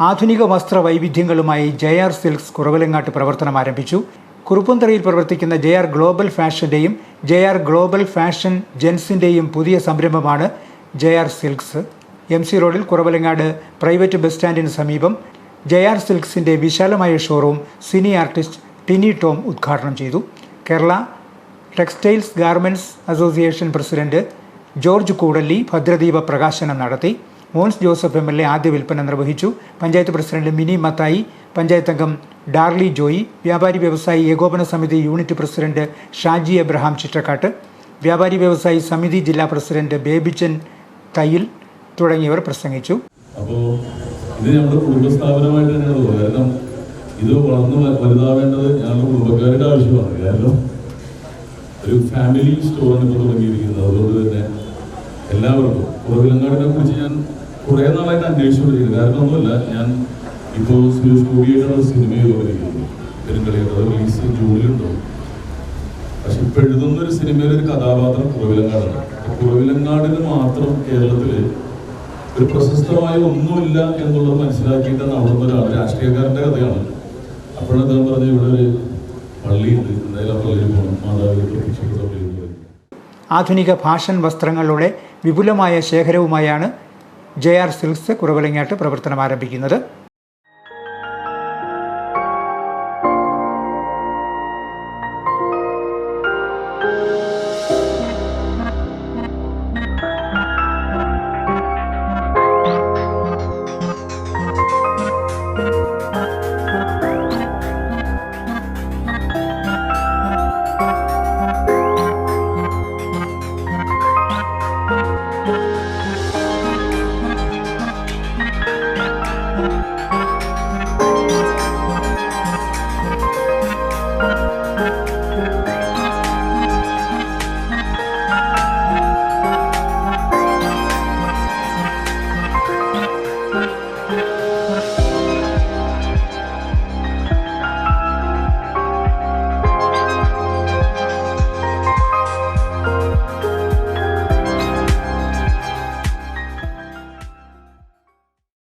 ആധുനിക വസ്ത്ര വൈവിധ്യങ്ങളുമായി ജെ ആർ സിൽക്സ് കുറവലങ്ങാട്ട് പ്രവർത്തനം ആരംഭിച്ചു. കുറുപ്പന്തറയിൽ പ്രവർത്തിക്കുന്ന ജെ ആർ ഗ്ലോബൽ ഫാഷന്റെയും ജെ ആർ ഗ്ലോബൽ ഫാഷൻ ജെൻസിന്റെയും പുതിയ സംരംഭമാണ് J R silks. M C റോഡിൽ കുറവലങ്ങാട് പ്രൈവറ്റ് ബസ് സ്റ്റാൻഡിന് സമീപം ജെ ആർ സിൽക്സിന്റെ വിശാലമായ showroom cine artist Tini Tom ഉദ്ഘാടനം ചെയ്തു. Kerala textiles garments association president George Koodalli ഭദ്രദീപ പ്രകാശനം നടത്തി. Mons Joseph M L A ആദ്യ വിൽപ്പന നിർവഹിച്ചു. പഞ്ചായത്ത് പ്രസിഡന്റ് മിനി മത്തായി പഞ്ചായത്ത് അംഗം ഡാർലി ജോയി വ്യാപാരി വ്യവസായി ഏകോപന സമിതി യൂണിറ്റ് പ്രസിഡന്റ് ഷാജി എബ്രഹാം ചിറ്റക്കാട്ട് വ്യാപാരി വ്യവസായി സമിതി ജില്ലാ പ്രസിഡന്റ് ബേബിച്ചൻ തയ്യിൽ തുടങ്ങിയവർ പ്രസംഗിച്ചു. അപ്പോൾ ഇത് ഞങ്ങളുടെ കുടുംബസ്ഥാപനമായിട്ട് തന്നെയാണ് തോന്നുന്നത്. കാരണം ഇത് വളർന്നു വലുതാവേണ്ടത് ഞങ്ങളുടെ കുടുംബക്കാരുടെ ആവശ്യമാണ്. കാരണം ഒരു ഫാമിലി സ്റ്റോറാണ് ഇപ്പോൾ തുടങ്ങിയിരിക്കുന്നത്. അതുകൊണ്ട് തന്നെ എല്ലാവർക്കും കുറവിലങ്ങാടിനെ കുറിച്ച് ഞാൻ കുറേ നാളായിട്ട് അന്വേഷിച്ചുകൊണ്ടിരിക്കുന്നത് കാരണം ഒന്നുമില്ല ഞാൻ ഇപ്പോൾ സുരേഷ് ഗോപിയായിട്ടാണ് സിനിമ ചെയ്തുകൊണ്ടിരിക്കുന്നത് പെരുങ്കളിയുടെ റിലീസ് ജൂണിലുണ്ടാവും പക്ഷെ ഇപ്പൊ എഴുതുന്ന ഒരു സിനിമയിൽ ഒരു കഥാപാത്രം കുറവിലങ്ങാടാണ് കുറവിലങ്ങാടിന് മാത്രം കേരളത്തിൽ ഒരു പ്രശസ്തമായ ഒന്നുമില്ല എന്നുള്ളത് മനസ്സിലാക്കിയിട്ട് അവിടെ നിന്ന് ഒരാൾ രാഷ്ട്രീയക്കാരന്റെ കഥയാണ്. അപ്പോഴത്തെ പറഞ്ഞ ഇവിടെ ഒരു പള്ളിയുണ്ട് എന്തായാലും പള്ളിയിൽ പോകണം പള്ളിയിൽ ആധുനിക ഫാഷൻ വസ്ത്രങ്ങളുടെ വിപുലമായ ശേഖരവുമായാണ് ജെ ആർ സിൽക്സ് കുറവിലങ്ങാട്ട് പ്രവർത്തനം ആരംഭിക്കുന്നത്